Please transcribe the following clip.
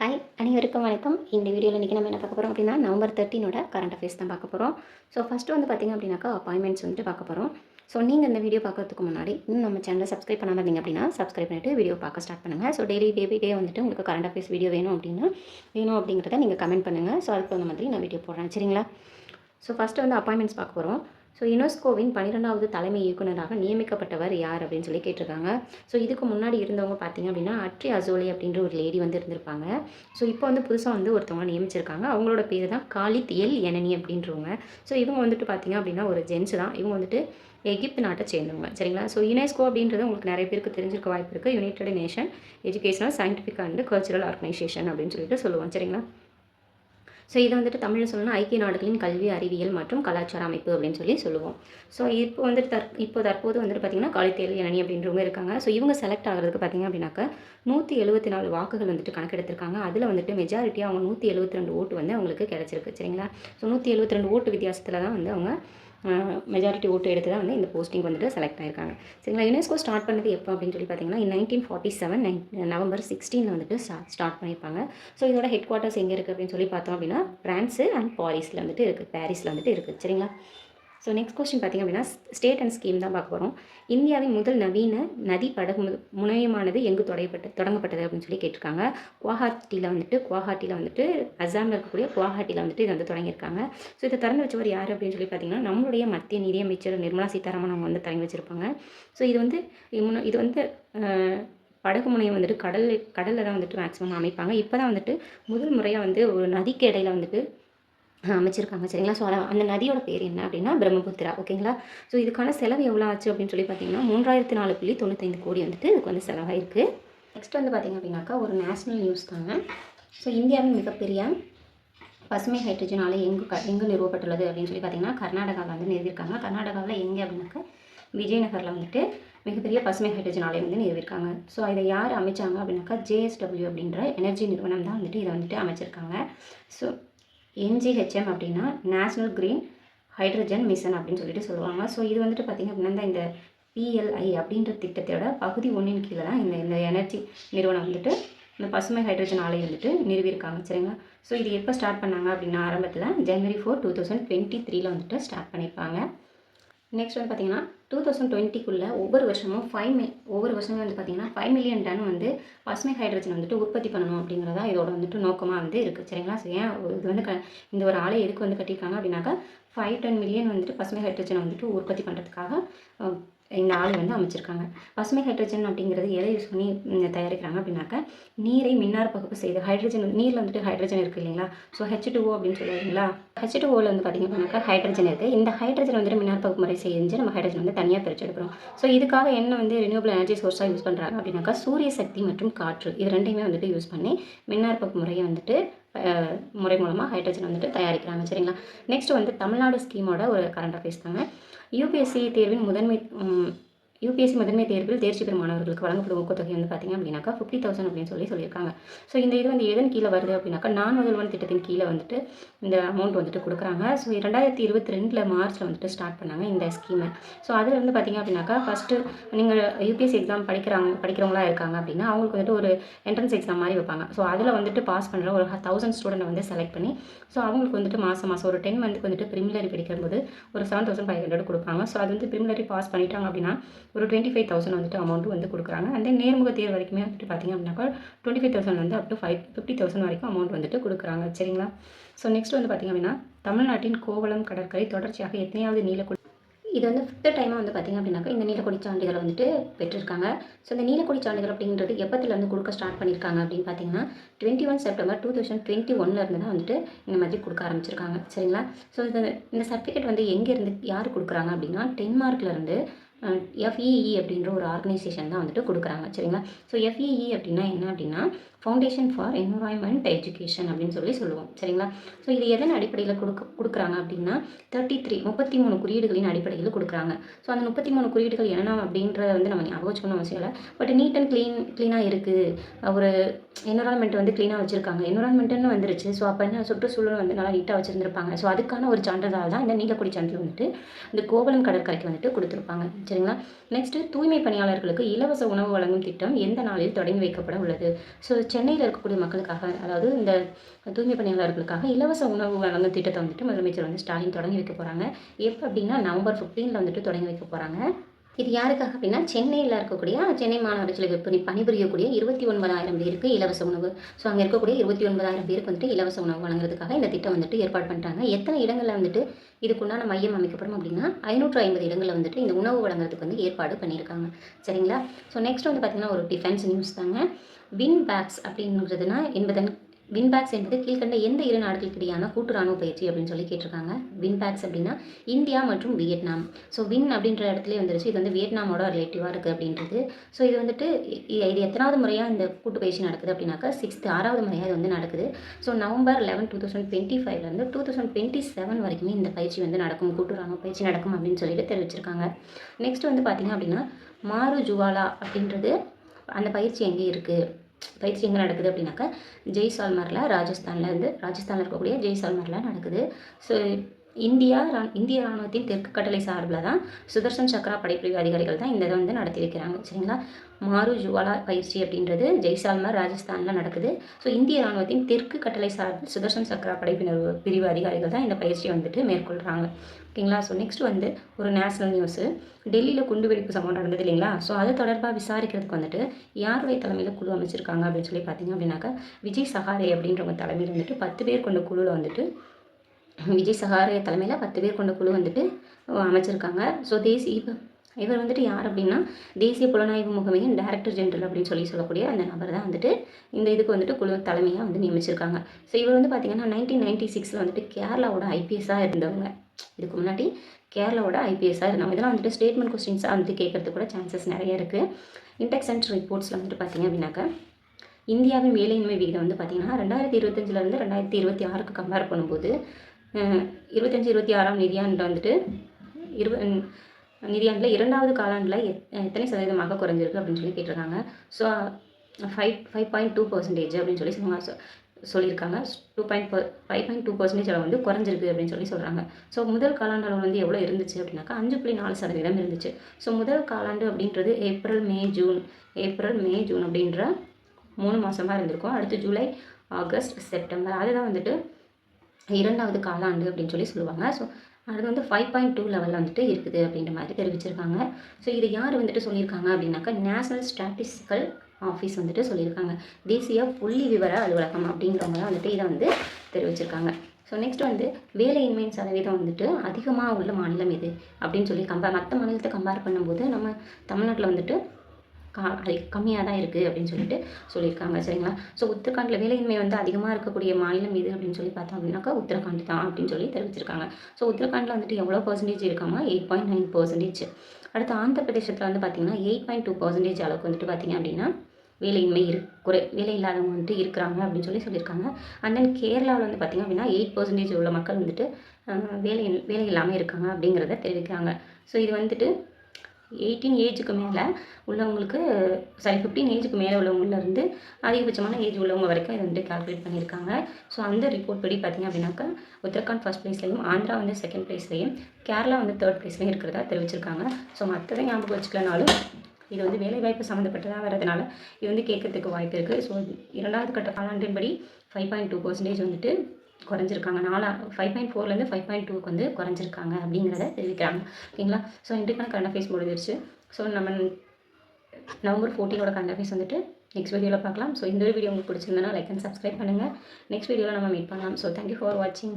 Hi அனைவருக்கும் வணக்கம். இந்த வீடியோவில் இன்றைக்கி நம்ம என்ன பார்க்க போகிறோம் அப்படின்னா நவம்பர் தேர்ட்டினோட கரண்ட் அஃபேர்ஸ் தான் பார்க்க போகிறோம் ஸோ ஃபஸ்ட்டு வந்து பார்த்திங்க அப்படின்னாக்கா அப்பாயின்மெண்ட்ஸ் வந்துட்டு பார்க்க போகிறோம் ஸோ நீங்கள் இந்த வீடியோ பார்க்கறதுக்கு முன்னாடி இன்னும் நம்ம சேனலை சப்ஸ்கிரைப் பண்ணாமல் இருந்தீங்க அப்படின்னா சப்ஸ்கிரைப் பண்ணிட்டு வீடியோ பார்க்க ஸ்டார்ட் பண்ணுங்கள் so daily day by day வந்துட்டு உங்களுக்கு கரண்ட் அஃபேர்ஸ் வீடியோ வேணும் அப்படின்னா வேணும் அப்படிங்கிறத நீங்கள் கமெண்ட் பண்ணுங்கள் ஸோ அதுக்கு தகுந்த மாதிரி நான் வீடியோ போடுறேன். சரிங்களா? ஸோ ஃபஸ்ட்டு வந்து அப்பாயின்மெண்ட்ஸ் பார்க்க போகிறோம் ஸோ யுனெஸ்கோவின் பன்னிரெண்டாவது தலைமை இயக்குனராக நியமிக்கப்பட்டவர் யார் அப்படின்னு சொல்லி கேட்டிருக்காங்க. ஸோ இதுக்கு முன்னாடி இருந்தவங்க பார்த்தீங்க அப்படின்னா அட்ரி அசோலி அப்படின்ற ஒரு லேடி வந்து இருந்திருப்பாங்க. ஸோ இப்போ வந்து புதுசாக வந்து ஒருத்தவங்க நியமிச்சிருக்காங்க. அவங்களோட பேர் தான் காலித் எல் எனனி அப்படின்றவங்க. ஸோ இவங்க வந்துட்டு பார்த்தீங்க அப்படின்னா ஒரு ஜென்ஸ் தான். இவங்க வந்துட்டு எகிப்து நாட்டை சேர்ந்தவங்க. சரிங்களா? ஸோ யுனெஸ்கோ அப்படின்றது உங்களுக்கு நிறைய பேருக்கு தெரிஞ்சிருக்க வாய்ப்பு இருக்குது united nation educational scientific and cultural organisation அப்படின்னு சொல்லிட்டு சொல்லுவோம். சரிங்களா? ஸோ இதை வந்துட்டு தமிழில் சொல்லணும்னா ஐக்கிய நாடுகளின் கல்வி அறிவியல் மற்றும் கலாச்சார அமைப்பு அப்படின்னு சொல்லி சொல்லுவோம். ஸோ இப்போ வந்துட்டு தற் இப்போ தற்போது வந்துட்டு பார்த்திங்கன்னா காலித்தேல் இளநி அப்படின்றவங்க இருக்காங்க. ஸோ இவங்க செலக்ட் ஆகிறதுக்கு பார்த்திங்க அப்படின்னாக்கா நூற்றி எழுபத்தி நாலு வாக்குகள் வந்துட்டு கணக்கெடுத்திருக்காங்க. அதில் வந்துட்டு மெஜாரிட்டியாக அவங்க நூற்றி எழுபத்தி ரெண்டு ஓட்டு வந்து அவங்களுக்கு கிடச்சிருக்கு. சரிங்களா? ஸோ நூற்றி எழுபத்தி ரெண்டு ஓட்டு வித்தியாசத்தில் தான் வந்து அவங்க மெஜாரிட்டி ஓட்டு எடுத்து தான் வந்து இந்த போஸ்டிங் வந்துட்டு செலக்ட் ஆயிருக்காங்க. சரிங்களா? யுனெஸ்கோ ஸ்டார்ட் பண்ணது எப்போ அப்படின்னு சொல்லி பார்த்தீங்கன்னா nineteen forty seven nine November சிக்ஸ்டீனில் வந்துட்டு ஸ்டார்ட் பண்ணியிருப்பாங்க. ஸோ இதோட ஹெட் குவார்ட்டர்ஸ் எங்கே இருக்குது அப்படின்னு சொல்லி பார்த்தோம் அப்படின்னா ஃப்ரான்ஸு அண்ட் பாரிஸில் வந்துட்டு இருக்குது பாரிஸில் வந்துட்டு இருக்குது சரிங்களா? ஸோ நெக்ஸ்ட் கொஸ்டின் பார்த்திங்க அப்படின்னா ஸ்டேட் அண்ட் ஸ்கீம் தான் பார்க்க போகிறோம் இந்தியாவின் முதல் நவீன நதி படகு முனையமானது எங்கு தொடங்கப்பட்டு தொடங்கப்பட்டது அப்படின்னு சொல்லி கேட்டிருக்காங்க. குவாஹாட்டியில் வந்துட்டு குவாஹாட்டியில் வந்துட்டு அசாமில் இருக்கக்கூடிய குவாஹாட்டியில் வந்துட்டு இது வந்து தொடங்கியிருக்காங்க. ஸோ இதை திறந்து வச்சவர் யார் அப்படின்னு சொல்லி பார்த்தீங்கன்னா நம்மளுடைய மத்திய நிதியமைச்சர் நிர்மலா சீதாராமன் அவங்க வந்து தொடங்கி வச்சுருப்பாங்க. ஸோ இது வந்து இது இது வந்து படகு முனையம் வந்துட்டு கடல் கடலில் தான் வந்துட்டு மேக்ஸிமம் அமைப்பாங்க. இப்போ தான் வந்துட்டு முதல் முறையாக வந்து ஒரு நதிக்கு இடையில் வந்துட்டு அமைச்சிருக்காங்க. சரிங்களா? ஸோ அந்த நதியோட பேர் என்ன அப்படின்னா பிரம்மபுத்திரா. ஓகேங்களா? ஸோ இதுக்கான செலவு எவ்வளோ ஆச்சு அப்படின்னு சொல்லி பார்த்தீங்கன்னா மூன்றாயிரத்தி நாலு புள்ளி தொண்ணூத்தைந்து கோடி வந்துட்டு இதுக்கு வந்து செலவாயிருக்கு. நெக்ஸ்ட் வந்து பார்த்தீங்க அப்படின்னாக்கா ஒரு நேஷ்னல் நியூஸ் தாங்க. ஸோ இந்தியாவின் மிகப்பெரிய பசுமை ஹைட்ரஜன் ஆலை எங்கு க எங்கு நிறுவப்பட்டுள்ளது அப்படின்னு சொல்லி பார்த்தீங்கன்னா கர்நாடகாவில் வந்து நிறுவிருக்காங்க. கர்நாடகாவில் எங்கே அப்படின்னாக்கா விஜயநகரில் வந்துட்டு மிகப்பெரிய பசுமை ஹைட்ரஜன் ஆலை வந்து நிறுவிருக்காங்க. ஸோ இதை யார் அமைச்சாங்க அப்படின்னாக்கா ஜேஎஸ்டபிள்யூ அப்படின்ற எனர்ஜி நிறுவனம் தான் வந்துட்டு இதை வந்துட்டு அமைச்சிருக்காங்க. ஸோ என்ஜிஹெச்எம் அப்படின்னா நேஷ்னல் கிரீன் ஹைட்ரஜன் மிஷன் அப்படின்னு சொல்லிட்டு சொல்லுவாங்க. ஸோ இது வந்துட்டு பார்த்திங்க அப்படின்னா இந்த பிஎல்ஐ அப்படின்ற திட்டத்தோட பகுதி ஒன்றின் கீழே தான் இந்த இந்த எனர்ஜி நிறுவனம் வந்துட்டு இந்த பசுமை ஹைட்ரஜன் ஆலை வந்துட்டு நிறுவியிருக்காங்க. சரிங்களா? ஸோ இது எப்போ ஸ்டார்ட் பண்ணாங்க அப்படின்னா ஆரம்பத்தில் January four two thousand twenty த்ரீல வந்துட்டு ஸ்டார்ட் பண்ணியிருப்பாங்க. நெக்ஸ்ட் வந்து பார்த்தீங்கன்னா டூ தௌசண்ட் டுவெண்ட்டிக்குள்ளே ஒவ்வொரு வருஷமும் ஃபைவ் மி ஒவ்வொரு வருஷமும் வந்து பார்த்திங்கன்னா ஃபைவ் மில்லியன் டன் வந்து பசுமை ஹைட்ரஜன் வந்துட்டு உற்பத்தி பண்ணணும் அப்படிங்கிறதா இதோட வந்துட்டு நோக்கமாக வந்து இருக்குது சரிங்களா? ஸோ ஏன் இது வந்து க இந்த ஒரு ஆலை எதுக்கு வந்து கட்டியிருக்காங்க அப்படின்னாக்கா ஃபைவ் டென் மில்லியன் வந்துட்டு பசுமை ஹைட்ரஜனை வந்துட்டு உற்பத்தி பண்ணுறதுக்காக இந்த ஆலை வந்து அமைச்சிருக்காங்க. பசுமை ஹைட்ரஜன் அப்படிங்கிறது எதை யூஸ் பண்ணி தயாரிக்கிறாங்க அப்படின்னாக்கா நீரை மின்னார் பகுப்பு செய்து ஹைட்ரஜன் நீரில் வந்துட்டு ஹைட்ரஜன் இருக்குது இல்லைங்களா? ஸோ ஹெச் டூ அப்படின்னு சொல்லுவீங்களா ஹெச் டூ வந்து பார்த்திங்க ஹைட்ரஜன் இருக்குது இந்த ஹைட்ரஜன் வந்துட்டு மின்னார் பகுப்பு முறை செஞ்சு நம்ம ஹைட்ரஜன் வந்து தனியாக பிரித்து எடுக்கிறோம். ஸோ இதுக்காக என்ன வந்து ரினியூபிள் எனர்ஜி சோர்ஸாக யூஸ் பண்ணுறாங்க அப்படின்னாக்கா சூரிய சக்தி மற்றும் காற்று இது ரெண்டையுமே வந்துட்டு யூஸ் பண்ணி மின்னார் பகுப்பு முறையை வந்துட்டு முறை மூலமாக ஹைட்ரஜன் வந்துட்டு தயாரிக்கிறாங்க. சரிங்களா? நெக்ஸ்ட் வந்து தமிழ்நாடு ஸ்கீமோட ஒரு கரண்ட் அஃபேர்ஸ் தாங்க. யூபிஎஸ்சி தேர்வின் முதன்மை யூபிஎஸ்சி முதன்மை தேர்வில் தேர்ச்சி பெறும் மாணவர்களுக்கு வழங்கப்படும் ஊக்கத்தொகை வந்து பார்த்திங்க அப்படின்னாக்கா ஃபிஃப்டி தௌசண்ட் அப்படின்னு சொல்லி சொல்லியிருக்காங்க. ஸோ இந்த இது வந்து எதன் கீழே வருது அப்படின்னாக்கா நான் முதல்வன் திட்டத்தின் கீழே வந்துட்டு இந்த அமௌண்ட் வந்துட்டு கொடுக்குறாங்க. ஸோ ரெண்டாயிரத்தி இருபத்தி ரெண்டில் மார்ச்சில் வந்துட்டு ஸ்டார்ட் பண்ணாங்க இந்த ஸ்கீமை ஸோ அதில் வந்து பார்த்திங்க அப்படின்னாக்கா ஃபஸ்ட்டு நீங்கள் யூபிஎஸ்சி எக்ஸாம் படிக்கிறாங்க படிக்கிறவங்களா இருக்காங்க அப்படின்னா அவங்களுக்கு வந்துட்டு ஒரு என்ட்ரன்ஸ் எக்ஸாம் மாதிரி வைப்பாங்க. ஸோ அதில் வந்துட்டு பாஸ் பண்ணுற ஒரு தௌசண்ட் ஸ்டூடெண்ட் வந்து செலக்ட் பண்ணி ஸோ அவங்களுக்கு வந்துட்டு மாதம் மாதம் ஒரு டென் மந்த்துக்கு வந்துட்டு ப்ரிமிலரி படிக்கும்போது ஒரு செவன் தௌசண்ட் ஃபைவ் ஹண்ட்ரட் கொடுப்பாங்க. ஸோ அது வந்து ப்ரிமிலரி பாஸ் பண்ணிட்டாங்க அப்படின்னா ஒரு டுவெண்ட்டி ஃபைவ் தௌசண்ட் வந்துட்டு அமௌண்ட் வந்து கொடுக்குறாங்க. அண்ட் தென் நேர்முக தேர்வு வரைக்குமே வந்துட்டு பார்த்தீங்க அப்படின்னாக்கா டுவெண்ட்டி ஃபைவ் தௌசண்ட் வந்து up to five fifty thousand வரைக்கும் அமௌண்ட் வந்துட்டு கொடுக்குறாங்க. சரிங்களா? ஸோ நெக்ஸ்ட் வந்து பார்த்திங்க அப்படின்னா தமிழ்நாட்டின் கோவளம் கடற்கரை தொடர்ச்சியாக எத்தனையாவது நீலக்குடி இது வந்து ஃபிஃப்த் டைமாக வந்து பார்த்திங்க அப்படின்னாக்கா இந்த நீலக்கொடி சான்றிதழை வந்துட்டு பெற்றிருக்காங்க. ஸோ இந்த நீலக்கொடி சான்றிதழ் அப்படிங்கிறது எப்பத்தில் வந்து கொடுக்க ஸ்டார்ட் பண்ணியிருக்காங்க அப்படின்னு பார்த்தீங்கன்னா twenty one September two thousand twenty இருந்து தான் வந்துட்டு இந்த மாதிரி கொடுக்க ஆரம்பிச்சிருக்காங்க. சரிங்களா? ஸோ இந்த இந்த சர்டிஃபிகேட் வந்து எங்கேருந்து யார் கொடுக்குறாங்க அப்படின்னா டென்மார்க்லேருந்து எஃப்இஇ அப்படின்ற ஒரு ஆர்கனைசேஷன் தான் வந்துட்டு கொடுக்குறாங்க சரிங்களா? ஸோ எஃப்இஇ அப்படின்னா என்ன அப்படின்னா ஃபவுண்டேஷன் ஃபார் என்வரான்மெண்ட் எஜுகேஷன் அப்படின்னு சொல்லி சொல்லுவோம் சரிங்களா? ஸோ இது எதன் அடிப்படையில் கொடுக்க கொடுக்குறாங்க அப்படின்னா தேர்ட்டி த்ரீ முப்பத்தி மூணு குறியீடுகளின் அடிப்படையில் கொடுக்குறாங்க. ஸோ அந்த முப்பத்தி மூணு குறியீடுகள் என்னென்ன அப்படின்றத வந்து நம்ம ஞாபகம் வச்சுக்கணும் அவசியம் இல்லை. பட் நீட் அண்ட் க்ளீன் க்ளீனாக இருக்குது ஒரு என்வரான்மெண்ட் வந்து க்ளீனாக வச்சுருக்காங்க. என்வரான்மெண்ட்டுன்னு வந்துருச்சு. ஸோ அப்போ என்ன சுற்றுச்சூழல் வந்து நல்லா நீட்டாக வச்சுருந்துருப்பாங்க. ஸோ அதுக்கான ஒரு சான்றிதழ் தான் இந்த நீலக்குடி சான்றிதழ் வந்துட்டு இந்த கோவலம் கடற்கரைக்கு வந்துட்டு கொடுத்துருப்பாங்க சரிங்களா? நெக்ஸ்ட்டு தூய்மை பணியாளர்களுக்கு இலவச உணவு வழங்கும் திட்டம் எந்த நாளில் தொடங்கி வைக்கப்பட உள்ளது? ஸோ சென்னையில் இருக்கக்கூடிய மக்களுக்காக அதாவது இந்த தூய்மை பணியாளர்களுக்காக இலவச உணவு வழங்கும் திட்டத்தை வந்துட்டு முதலமைச்சர் வந்து ஸ்டாலின் தொடங்கி வைக்க போகிறாங்க எப்போ அப்படின்னா நவம்பர் ஃபிஃப்டீனில் வந்துட்டு தொடங்கி வைக்க போகிறாங்க இது யாருக்காக அப்படின்னா சென்னையில் இருக்கக்கூடிய சென்னை மாநகராட்சியில் பணி பணிபுரியக்கூடிய இருபத்தி ஒன்பதாயிரம் பேருக்கு இலவச உணவு. ஸோ அங்கே இருக்கக்கூடிய இருபத்தி ஒன்பதாயிரம் பேருக்கு வந்துட்டு இலவச உணவு வழங்குறதுக்காக இந்த திட்டம் வந்துட்டு ஏற்பாடு பண்ணுறாங்க எத்தனை இடங்களில் வந்துட்டு இதுக்குண்டான மையம் அமைக்கப்படும் அப்படின்னா ஐநூற்று ஐம்பது இடங்களில் வந்துட்டு இந்த உணவு வழங்குறதுக்கு வந்து ஏற்பாடு பண்ணியிருக்காங்க. சரிங்களா? ஸோ நெக்ஸ்ட் வந்து பார்த்திங்கன்னா ஒரு டிஃபென்ஸ் நியூஸ் தாங்க. வின் பேக்ஸ் அப்படிங்கிறதுனா என்பதன் வின்பேக்ஸ் என்பது கீழ்கண்ட எந்த இரு நாடுகளுக்கு இடையான கூட்டு ராணுவ பயிற்சி அப்படின்னு சொல்லி கேட்டிருக்காங்க. வின்பேக்ஸ் அப்படின்னா இந்தியா மற்றும் வியட்நாம். ஸோ வின் அப்படின்ற இடத்துல வந்துருச்சு. இது வந்து வியட்நாமோட ரிலேட்டிவாக இருக்குது அப்படின்றது. ஸோ இது வந்துட்டு இது எத்தனாவது முறையாக இந்த கூட்டு பயிற்சி நடக்குது அப்படின்னாக்கா சிக்ஸ்த்து ஆறாவது முறையாக இது வந்து நடக்குது. So November eleven two thousand twenty ஃபைவ்லேருந்து டூ தௌசண்ட் டுவெண்ட்டி செவன் வரைக்குமே இந்த பயிற்சி வந்து நடக்கும். கூட்டு ராணுவ பயிற்சி நடக்கும் அப்படின்னு சொல்லிட்டு தெரிவிச்சிருக்காங்க. நெக்ஸ்ட் வந்து பார்த்திங்க அப்படின்னா மாரு ஜுவாலா அப்படின்றது அந்த பயிற்சி எங்கே இருக்குது பயிற்சி எங்கே நடக்குது அப்படின்னாக்கா ஜெய்சால்மரில் ராஜஸ்தானில் இருந்து ராஜஸ்தானில் இருக்கக்கூடிய ஜெய்சால்மரில் நடக்குது. ஸோ இந்தியா ரா இந்திய ராணுவத்தின் தெற்கு கட்டளை சார்பில் தான் சுதர்சன் சக்ரா படைப்பிரிவு அதிகாரிகள் தான் இந்த இதை வந்து நடத்தி வைக்கிறாங்க சரிங்களா? மாரு ஜுவாலா பயிற்சி அப்படின்றது ஜெய்சால்மர் ராஜஸ்தானில் நடக்குது. ஸோ இந்திய ராணுவத்தின் தெற்கு கட்டளை சார்பில் சுதர்சன் சக்ரா படைப்பினர் பிரிவு அதிகாரிகள் தான் இந்த பயிற்சியை வந்துட்டு மேற்கொள்கிறாங்க ஓகேங்களா? ஸோ நெக்ஸ்ட் வந்து ஒரு நேஷனல் நியூஸு டெல்லியில் குண்டுவெடிப்பு சம்பவம் நடந்தது இல்லைங்களா? ஸோ அது தொடர்பாக விசாரிக்கிறதுக்கு வந்துட்டு யாருடைய தலைமையில் குழு அமைச்சிருக்காங்க அப்படின்னு சொல்லி பார்த்தீங்க அப்படின்னாக்கா விஜய் சஹாரே அப்படின்றவங்க தலைமையில் வந்துட்டு பத்து பேர் கொண்ட குழுவில் வந்துட்டு விஜய் சஹாரே தலைமையில் பத்து பேர் கொண்ட குழு வந்துட்டு அமைச்சிருக்காங்க. ஸோ தேசிய இப்போ இவர் வந்துட்டு யார் அப்படின்னா தேசிய புலனாய்வு முகமையின் டைரக்டர் ஜெனரல் அப்படின்னு சொல்லி சொல்லக்கூடிய அந்த நபர் தான் வந்துட்டு இந்த இதுக்கு வந்துட்டு குழு தலைமையாக வந்து நியமிச்சிருக்காங்க. ஸோ இவர் வந்து பார்த்தீங்கன்னா நைன்டீன் நைன்டி சிக்ஸில் வந்துட்டு கேரளாவோட ஐபிஎஸ்ஸாக இருந்தவங்க. இதுக்கு முன்னாடி கேரளாவோட ஐபிஎஸ்ஸாக இருந்தாங்க இதெல்லாம் வந்துட்டு ஸ்டேட்மெண்ட் கொஸ்டின்ஸாக வந்துட்டு கேட்கறதுக்கு கூட சான்சஸ் நிறைய இருக்குது இன்டெக்ஸ் அண்ட் ரிப்போர்ட்ஸில் வந்துட்டு பார்த்தீங்க அப்படின்னாக்கா இந்தியாவின் வேலையின்மை விகிதம் வந்து பார்த்திங்கன்னா ரெண்டாயிரத்தி இருபத்தஞ்சிலேருந்து ரெண்டாயிரத்தி இருபத்தி ஆறுக்கு கம்பேர் பண்ணும்போது இருபத்தஞ்சி இருபத்தி ஆறாம் நிதியாண்டு வந்துட்டு இருப நிதியாண்டில் இரண்டாவது காலாண்டில் எத் எத்தனை சதவீதமாக குறைஞ்சிருக்கு அப்படின்னு சொல்லி கேட்டிருக்காங்க. So five five point two percentage அப்படின்னு சொல்லி சொல்லுவாங்க சொ- சொல்லியிருக்காங்க. Two point five point two percentage அளவு வந்து குறைஞ்சிருக்கு அப்படின்னு சொல்லி சொல்கிறாங்க ஸோ முதல் காலாண்டு அளவு வந்து எவ்வளோ இருந்துச்சு அப்படின்னாக்கா அஞ்சு புள்ளி நாலு சதவீதம் இருந்துச்சு. ஸோ முதல் காலாண்டு அப்படின்றது April May June April May June அப்படின்ற மூணு மாதமாக இருந்திருக்கும். அடுத்து ஜூலை ஆகஸ்ட் செப்டம்பர் அதுதான் வந்துட்டு இரண்டாவது காலாண்டு அப்படின்னு சொல்லி சொல்லுவாங்க. ஸோ அது வந்து ஃபைவ் பாயிண்ட் டூ லெவலில் வந்துட்டு இருக்குது அப்படின்ற மாதிரி தெரிவிச்சிருக்காங்க. ஸோ இது யார் வந்துட்டு சொல்லியிருக்காங்க அப்படின்னாக்கா நேஷனல் ஸ்டாட்டிஸ்டிக்கல் ஆஃபீஸ் வந்துட்டு சொல்லியிருக்காங்க. தேசிய புள்ளி விவர அலுவலகம் அப்படிங்கிறவங்க தான் வந்துட்டு இதை வந்து தெரிவிச்சிருக்காங்க. ஸோ நெக்ஸ்ட் வந்து வேலையின்மையின் சதவீதம் வந்துட்டு அதிகமாக உள்ள மாநிலம் எது அப்படின்னு சொல்லி கம்பேர் மற்ற மாநிலத்தை கம்பேர் பண்ணும்போது நம்ம தமிழ்நாட்டில் வந்துட்டு கா அது கம்மியாக தான் இருக்குது அப்படின்னு சொல்லிட்டு சொல்லியிருக்காங்க சரிங்களா? ஸோ உத்தரகாண்டில் வேலையின்மை வந்து அதிகமாக இருக்கக்கூடிய மாநிலம் எது அப்படின்னு சொல்லி பார்த்தோம் அப்படின்னாக்கா உத்தரகாண்ட் தான் அப்படின்னு சொல்லி தெரிவிச்சிருக்காங்க. ஸோ உத்தரகாண்டில் வந்துட்டு எவ்வளோ பர்சன்டேஜ் இருக்காங்க? எயிட் பாயிண்ட் நைன் பர்சன்டேஜ் அடுத்து ஆந்திர பிரதேசத்தில் வந்து பார்த்திங்கன்னா எயிட் பாயிண்ட் டூ பர்சன்டேஜ் அளவுக்கு வந்துட்டு பார்த்திங்க அப்படின்னா வேலையின்மை இரு குறை வேலை இல்லாதவங்க வந்துட்டு இருக்கிறாங்க அப்படின்னு சொல்லி சொல்லியிருக்காங்க. அண்ட் தென் கேரளாவில் வந்து பார்த்திங்க அப்படின்னா எயிட் பர்சன்டேஜ் உள்ள மக்கள் வந்துட்டு வேலை வேலை இல்லாமல் இருக்காங்க அப்படிங்கிறத தெரிவிக்கிறாங்க. ஸோ இது வந்துட்டு எயிட்டீன் ஏஜுக்கு மேலே உள்ளவங்களுக்கு சாரி ஃபிஃப்டீன் ஏஜுக்கு மேலே உள்ளவங்கலேருந்து அதிகபட்சமான ஏஜ் உள்ளவங்க வரைக்கும் இதை வந்து கால்குலேட் பண்ணியிருக்காங்க. ஸோ அந்த ரிப்போர்ட் படி பார்த்திங்க அப்படின்னாக்கா உத்தரகாண்ட் ஃபஸ்ட் ப்ளேஸ்லையும் ஆந்திரா வந்து செகண்ட் ப்ளேஸ்லையும் கேரளா வந்து தேர்ட் ப்ளேஸ்லையும் இருக்கிறதா தெரிவிச்சிருக்காங்க. ஸோ மற்றதை ஞாபகம் வச்சுக்கலனாலும் இது வந்து வேலைவாய்ப்பு சம்மந்தப்பட்டதாக வரதுனால இது வந்து கேட்கறதுக்கு வாய்ப்பு இருக்குது ஸோ இரண்டாவது கட்ட காலாண்டின்படி ஃபைவ் பாயிண்ட் டூ பர்சன்டேஜ் வந்துட்டு குறைஞ்சிருக்காங்க. நாலா ஃபைவ் பாயிண்ட் ஃபோர்லேருந்து ஃபைவ் பாயிண்ட் டூக்கு வந்து குறைஞ்சிருக்காங்க அப்படிங்கிறத தெரிவிக்கிறாங்க. ஓகேங்களா? ஸோ இன்றைக்கான கரண்ட் அஃபேர்ஸ் முடிஞ்சிருச்சு. ஸோ நம்ம நவம்பர் ஃபோர்டீனோட கரண்ட் அஃபேர்ஸ் வந்துட்டு நெக்ஸ்ட் வீடியோவில் பார்க்கலாம். ஸோ இந்த வீடியோ உங்களுக்கு பிடிச்சிருந்தனா லைக் அண்ட் சப்ஸ்கிரைப் பண்ணுங்கள் நெக்ஸ்ட் வீடியோவில் நம்ம மீட் பண்ணலாம். ஸோ தேங்க்யூ ஃபார் வாட்சிங்